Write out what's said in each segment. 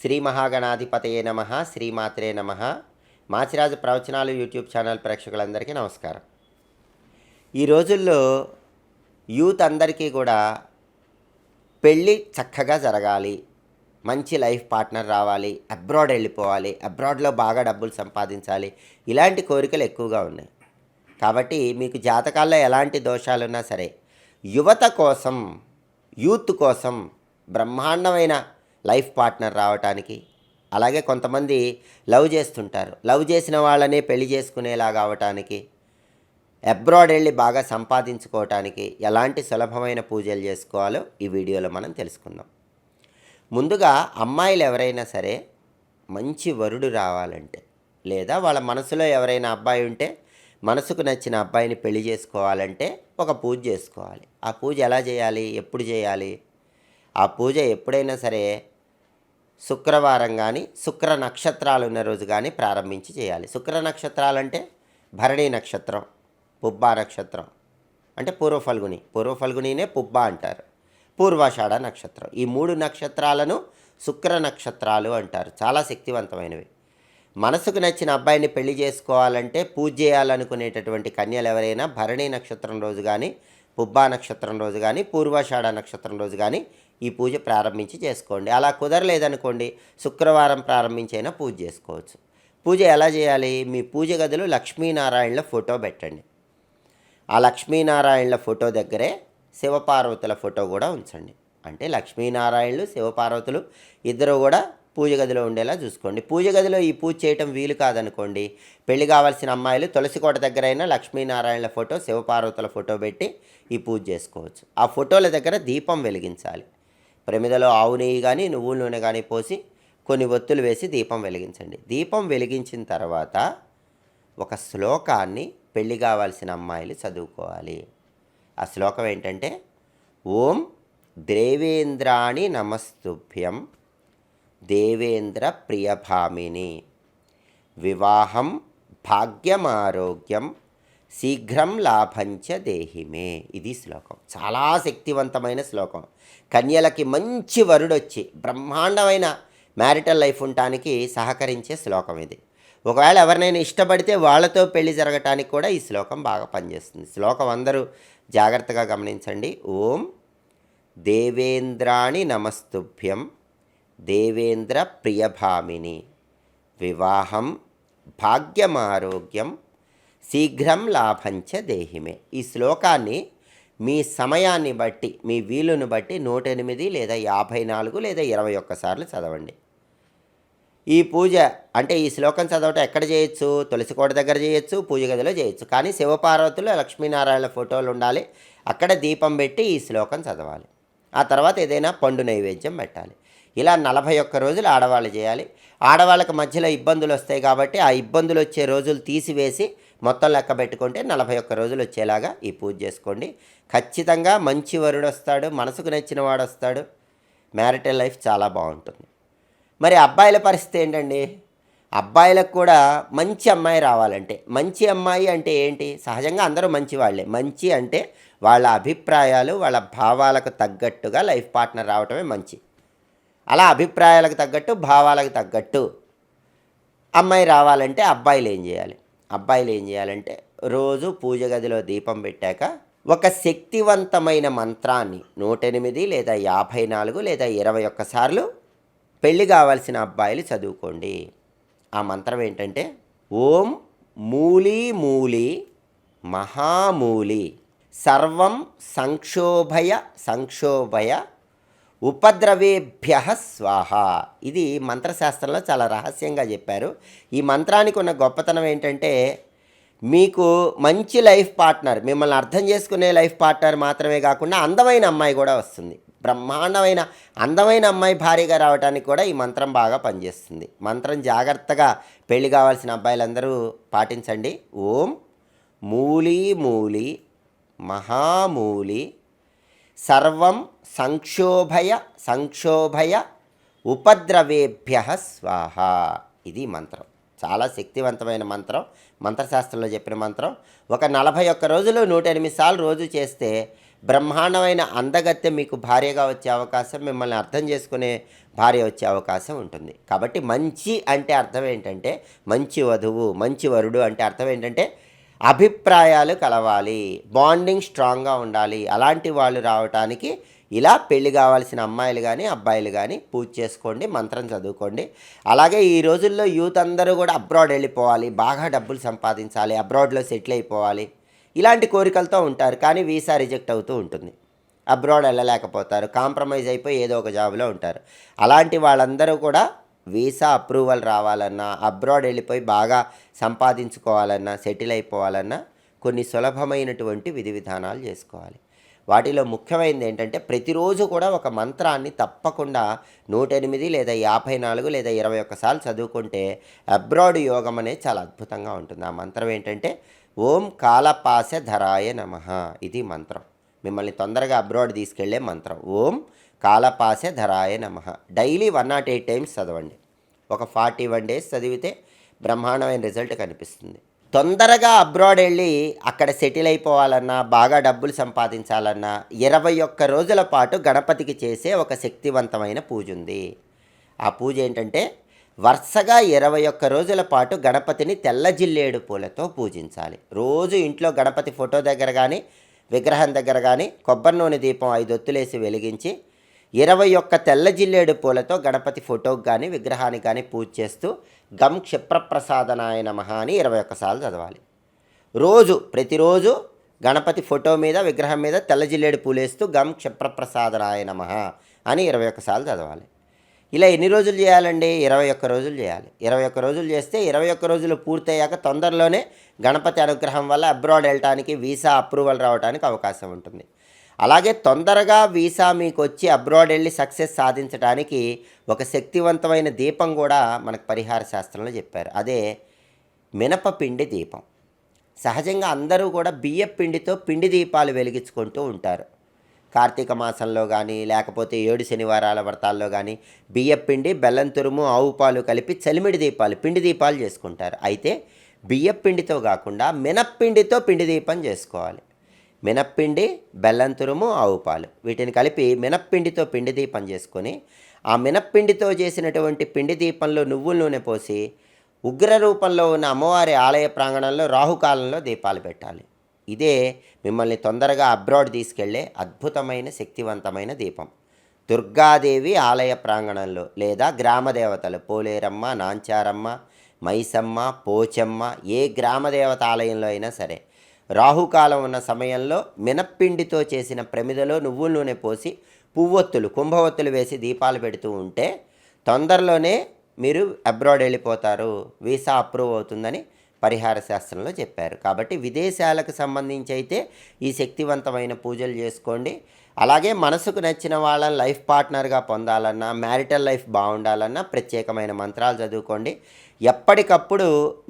శ్రీ మహాగణాధిపతయే నమ శ్రీమాత్రే నమ. మాచిరాజు ప్రవచనాలు యూట్యూబ్ ఛానల్ ప్రేక్షకులందరికీ నమస్కారం. ఈ రోజుల్లో యూత్ అందరికీ కూడా పెళ్ళి చక్కగా జరగాలి మంచి లైఫ్ పార్ట్నర్ రావాలి అబ్రాడ్ వెళ్ళిపోవాలి అబ్రాడ్లో బాగా డబ్బులు సంపాదించాలి ఇలాంటి కోరికలు ఎక్కువగా ఉన్నాయి. కాబట్టి మీకు జాతకాల్లో ఎలాంటి దోషాలున్నా సరే యువత కోసం యూత్ కోసం బ్రహ్మాండమైన లైఫ్ పార్ట్నర్ రావటానికి. అలాగే కొంతమంది లవ్ చేస్తుంటారు. లవ్ చేసిన వాళ్ళనే పెళ్ళి చేసుకునేలాగా అవటానికి. అబ్రాడ్ వెళ్ళి బాగా సంపాదించుకోవటానికి ఎలాంటి సులభమైన పూజలు చేసుకోవాలో ఈ వీడియోలో మనం తెలుసుకుందాం. ముందుగా అమ్మాయిలు ఎవరైనా సరే మంచి వరుడు రావాలంటే లేదా వాళ్ళ మనసులో ఎవరైనా అబ్బాయి ఉంటే మనసుకు నచ్చిన అబ్బాయిని పెళ్ళి చేసుకోవాలంటే ఒక పూజ చేసుకోవాలి. ఆ పూజ ఎలా చేయాలి? ఎప్పుడు చేయాలి? ఆ పూజ ఎప్పుడైనా సరే శుక్రవారం కానీ శుక్ర నక్షత్రాలు ఉన్న రోజు కానీ ప్రారంభించి చేయాలి. శుక్ర నక్షత్రాలు అంటే భరణి నక్షత్రం పుబ్బా నక్షత్రం అంటే పూర్వ ఫల్గుని. పూర్వ ఫల్గునినే పుబ్బా అంటారు. పూర్వాషాఢ నక్షత్రం. ఈ మూడు నక్షత్రాలను శుక్ర నక్షత్రాలు అంటారు. చాలా శక్తివంతమైనవి. మనసుకు నచ్చిన అబ్బాయిని పెళ్ళి చేసుకోవాలంటే పూజ చేయాలనుకునేటటువంటి కన్యలు ఎవరైనా భరణి నక్షత్రం రోజు కానీ పుబ్బా నక్షత్రం రోజు కానీ పూర్వాషాఢ నక్షత్రం రోజు కానీ ఈ పూజ ప్రారంభించి చేసుకోండి. అలా కుదరలేదనుకోండి శుక్రవారం ప్రారంభించైనా పూజ చేసుకోవచ్చు. పూజ ఎలా చేయాలి? మీ పూజ గదిలో లక్ష్మీనారాయణల ఫోటో పెట్టండి. ఆ లక్ష్మీనారాయణల ఫోటో దగ్గరే శివపార్వతుల ఫోటో కూడా ఉంచండి. అంటే లక్ష్మీనారాయణలు శివపార్వతులు ఇద్దరు కూడా పూజ గదిలో ఉండేలా చూసుకోండి. పూజ గదిలో ఈ పూజ చేయటం వీలు కాదనుకోండి. పెళ్ళి కావాల్సిన అమ్మాయిలు తులసి కోట దగ్గర అయినా లక్ష్మీనారాయణల ఫోటో శివపార్వతుల ఫోటో పెట్టి ఈ పూజ చేసుకోవచ్చు. ఆ ఫోటోల దగ్గర దీపం వెలిగించాలి. ప్రమిదలో ఆవు నెయ్యి కానీ నువ్వుల నూనె కానీ పోసి కొన్ని ఒత్తులు వేసి దీపం వెలిగించండి. దీపం వెలిగించిన తర్వాత ఒక శ్లోకాన్ని పెళ్ళి కావాల్సిన అమ్మాయిలు చదువుకోవాలి. ఆ శ్లోకం ఏంటంటే ఓం దేవేంద్రాణి నమస్తుభ్యం దేవేంద్ర ప్రియభామిని. వివాహం భాగ్యమారోగ్యం శీఘ్రం లాభంచ దేహిమే ఇది శ్లోకం. చాలా శక్తివంతమైన శ్లోకం. కన్యలకి మంచి వరుడొచ్చి బ్రహ్మాండమైన మ్యారిటల్ లైఫ్ ఉండటానికి సహకరించే శ్లోకం ఇది. ఒకవేళ ఎవరినైనా ఇష్టపడితే వాళ్ళతో పెళ్ళి జరగటానికి కూడా ఈ శ్లోకం బాగా పనిచేస్తుంది. శ్లోకం అందరూ జాగ్రత్తగా గమనించండి. ఓం దేవేంద్రాణి నమస్తుభ్యం దేవేంద్ర ప్రియభామిని. వివాహం భాగ్యమారోగ్యం శీఘ్రం లాభంచ దేహిమే. ఈ శ్లోకాన్ని మీ సమయాన్ని బట్టి మీ వీలును బట్టి నూట ఎనిమిది లేదా యాభై నాలుగు లేదా ఇరవై ఒక్కసార్లు చదవండి. ఈ పూజ అంటే ఈ శ్లోకం చదవటం ఎక్కడ చేయొచ్చు? తులసికోట దగ్గర చేయొచ్చు పూజ గదిలో చేయొచ్చు. కానీ శివపార్వతులు లక్ష్మీనారాయణ ఫోటోలు ఉండాలి. అక్కడ దీపం పెట్టి ఈ శ్లోకం చదవాలి. ఆ తర్వాత ఏదైనా పండు నైవేద్యం పెట్టాలి. ఇలా నలభై ఒక్క రోజులు ఆడవాళ్ళు చేయాలి. ఆడవాళ్ళకి మధ్యలో ఇబ్బందులు వస్తాయి కాబట్టి ఆ ఇబ్బందులు వచ్చే రోజులు తీసివేసి మొత్తం లెక్క పెట్టుకుంటే నలభై ఒక్క రోజులు వచ్చేలాగా ఈ పూజ చేసుకోండి. ఖచ్చితంగా మంచి వరుడు వస్తాడు మనసుకు నచ్చిన వాడు వస్తాడు. మ్యారిటల్ లైఫ్ చాలా బాగుంటుంది. మరి అబ్బాయిల పరిస్థితి ఏంటండి? అబ్బాయిలకు కూడా మంచి అమ్మాయి రావాలంటే మంచి అమ్మాయి అంటే ఏంటి? సహజంగా అందరూ మంచి వాళ్ళే. మంచి అంటే వాళ్ళ అభిప్రాయాలు వాళ్ళ భావాలకు తగ్గట్టుగా లైఫ్ పార్ట్నర్ రావటమే మంచి. అలా అభిప్రాయాలకు తగ్గట్టు భావాలకు తగ్గట్టు అమ్మాయి రావాలంటే అబ్బాయిలు ఏం చేయాలి? అబ్బాయిలు ఏం చేయాలంటే రోజు పూజ గదిలో దీపం పెట్టాక ఒక శక్తివంతమైన మంత్రాన్ని నూట ఎనిమిది లేదా యాభై నాలుగు లేదా ఇరవై ఒక్కసార్లు పెళ్ళి కావాల్సిన అబ్బాయిలు చదువుకోండి. ఆ మంత్రం ఏంటంటే ఓం మూలి మూలి మహామూలి సర్వం సంక్షోభయ సంక్షోభయ ఉపద్రవేభ్య స్వాహ. ఇది మంత్రశాస్త్రంలో చాలా రహస్యంగా చెప్పారు. ఈ మంత్రానికి ఉన్న గొప్పతనం ఏంటంటే మీకు మంచి లైఫ్ పార్ట్నర్ మిమ్మల్ని అర్థం చేసుకునే లైఫ్ పార్ట్నర్ మాత్రమే కాకుండా అందమైన అమ్మాయి కూడా వస్తుంది. బ్రహ్మాండమైన అందమైన అమ్మాయి భారీగా రావడానికి కూడా ఈ మంత్రం బాగా పనిచేస్తుంది. మంత్రం జాగ్రత్తగా పెళ్ళి కావాల్సిన అబ్బాయిలందరూ పాటించండి. ఓం మూలి మూలి మహామూలి సర్వం సంక్షోభయ సంక్షోభయ ఉపద్రవేభ్య స్వాహ. ఇది మంత్రం. చాలా శక్తివంతమైన మంత్రం. మంత్రశాస్త్రంలో చెప్పిన మంత్రం. ఒక నలభై ఒక్క రోజులు నూట ఎనిమిది సార్లు రోజు చేస్తే బ్రహ్మాండమైన అందగత్తె మీకు భార్యగా వచ్చే అవకాశం మిమ్మల్ని అర్థం చేసుకునే భార్య వచ్చే అవకాశం ఉంటుంది. కాబట్టి మంచి అంటే అర్థం ఏంటంటే మంచి వధువు మంచి వరుడు అంటే అర్థం ఏంటంటే అభిప్రాయాలు కలవాలి. బాండింగ్ స్ట్రాంగ్గా ఉండాలి. అలాంటి వాళ్ళు రావటానికి ఇలా పెళ్ళి కావాల్సిన అమ్మాయిలు కానీ అబ్బాయిలు కానీ పూజ చేసుకోండి మంత్రం చదువుకోండి. అలాగే ఈ రోజుల్లో యూత్ అందరూ కూడా అబ్రాడ్ వెళ్ళిపోవాలి బాగా డబ్బులు సంపాదించాలి అబ్రాడ్లో సెటిల్ అయిపోవాలి. ఇలాంటి కోరికలతో ఉంటారు కానీ వీసా రిజెక్ట్ అవుతూ ఉంటుంది. అబ్రాడ్ వెళ్ళలేకపోతారు కాంప్రమైజ్ అయిపోయి ఏదో ఒక జాబ్లో ఉంటారు. అలాంటి వాళ్ళందరూ కూడా వీసా అప్రూవల్ రావాలన్నా అబ్రాడ్ వెళ్ళిపోయి బాగా సంపాదించుకోవాలన్నా సెటిల్ అయిపోవాలన్నా కొన్ని సులభమైనటువంటి విధి విధానాలు చేసుకోవాలి. వాటిలో ముఖ్యమైనది ఏంటంటే ప్రతిరోజు కూడా ఒక మంత్రాన్ని తప్పకుండా నూట ఎనిమిది లేదా యాభై నాలుగు లేదా ఇరవై ఒక్కసార్లు చదువుకుంటే అబ్రాడ్ యోగం అనేది చాలా అద్భుతంగా ఉంటుంది. ఆ మంత్రం ఏంటంటే ఓం కాలపాస ధరాయ నమ. ఇది మంత్రం. మిమ్మల్ని తొందరగా అబ్రాడ్ తీసుకెళ్ళే మంత్రం. ఓం కాలపాస ధరాయ నమ. Daily one nought eight times చదవండి. ఒక ఫార్టీ వన్ డేస్ చదివితే బ్రహ్మాండమైన రిజల్ట్ కనిపిస్తుంది. తొందరగా అబ్రాడ్ వెళ్ళి అక్కడ సెటిల్ అయిపోవాలన్నా బాగా డబ్బులు సంపాదించాలన్నా ఇరవై ఒక్క రోజుల పాటు గణపతికి చేసే ఒక శక్తివంతమైన పూజ ఉంది ఆ పూజ ఏంటంటే వరుసగా ఇరవై ఒక్క రోజుల పాటు గణపతిని తెల్ల జిల్లేడు పూలతో పూజించాలి. రోజు ఇంట్లో గణపతి ఫోటో దగ్గర కానీ విగ్రహం దగ్గర కానీ కొబ్బరి నూనె దీపం ఐదు ఒత్తులేసి వెలిగించి ఇరవై ఒక్క తెల్ల జిల్లేడు పూలతో గణపతి ఫోటోకి కానీ విగ్రహానికి కానీ పూజ చేస్తూ గం క్షిప్రప్రసాదనాయ నమ అని ఇరవై ఒక్కసార్లు చదవాలి. రోజు ప్రతిరోజు గణపతి ఫోటో మీద విగ్రహం మీద తెల్ల జిల్లేడు పూలేస్తూ గం క్షిప్రప్రసాదనాయ నమ అని ఇరవై ఒక్కసార్లు చదవాలి. ఇలా ఎన్ని రోజులు చేయాలండి? ఇరవై ఒక్క రోజులు చేయాలి. ఇరవై ఒక్క రోజులు చేస్తే ఇరవై ఒక్క రోజులు పూర్తయ్యాక తొందరలోనే గణపతి అనుగ్రహం వల్ల అబ్రాడ్ వెళ్ళటానికి వీసా అప్రూవల్ రావడానికి అవకాశం ఉంటుంది. అలాగే తొందరగా వీసా మీకు వచ్చి అబ్రాడ్ వెళ్ళి సక్సెస్ సాధించడానికి ఒక శక్తివంతమైన దీపం కూడా మనకు పరిహార శాస్త్రంలో చెప్పారు. అదే మినపపిండి దీపం. సహజంగా అందరూ కూడా బియ్య పిండితో పిండి దీపాలు వెలిగించుకుంటూ ఉంటారు. కార్తీక మాసంలో కానీ లేకపోతే ఏడు శనివారాల వ్రతాల్లో కానీ బియ్యపిండి బెల్లం తురుము ఆవు పాలు కలిపి చలిమిడి దీపాలు పిండి దీపాలు చేసుకుంటారు. అయితే బియ్యపిండితో కాకుండా మినప్పిండితో పిండి దీపం చేసుకోవాలి. మినప్పిండి బెల్లం తురుము ఆవు పాలు. వీటిని కలిపి మినప్పిండితో పిండి దీపం చేసుకొని ఆ మినప్పిండితో చేసినటువంటి పిండి దీపంలో నువ్వుల నూనె పోసి ఉగ్ర రూపంలో ఉన్న అమ్మవారి ఆలయ ప్రాంగణంలో రాహుకాలంలో దీపాలు పెట్టాలి. ఇదే మిమ్మల్ని తొందరగా అబ్రాడ్ తీసుకెళ్ళే అద్భుతమైన శక్తివంతమైన దీపం. దుర్గాదేవి ఆలయ ప్రాంగణంలో లేదా గ్రామ దేవతలు పోలేరమ్మ నాంచారమ్మ మైసమ్మ పోచమ్మ ఏ గ్రామదేవత ఆలయంలో అయినా సరే రాహుకాలం ఉన్న సమయంలో మినప్పిండితో చేసిన ప్రమిదలో నువ్వుల నూనె పోసి పువ్వొత్తులు కుంభవత్తులు వేసి దీపాలు పెడుతూ ఉంటే తొందరలోనే మీరు అబ్రాడ్ వెళ్ళిపోతారు. వీసా అప్రూవ్ అవుతుందని పరిహార శాస్త్రంలో చెప్పారు. కాబట్టి విదేశాలకు సంబంధించి అయితే ఈ శక్తివంతమైన పూజలు చేసుకోండి. అలాగే మనసుకు నచ్చిన వాళ్ళని లైఫ్ పార్ట్నర్గా పొందాలన్నా మ్యారిటల్ లైఫ్ బాగుండాలన్నా ప్రత్యేకమైన మంత్రాలు చదువుకోండి. ఎప్పటికప్పుడు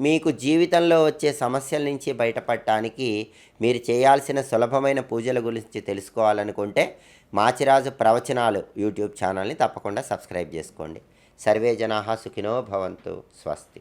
మీకు జీవితంలో వచ్చే సమస్యల నుంచి బయటపడటానికి మీరు చేయాల్సిన సులభమైన పూజల గురించి తెలుసుకోవాలనుకుంటే మాచిరాజు ప్రవచనాలు యూట్యూబ్ ఛానల్ని తప్పకుండా సబ్స్క్రైబ్ చేసుకోండి. సర్వే జనాహా సుఖినో భవంతు స్వస్తి.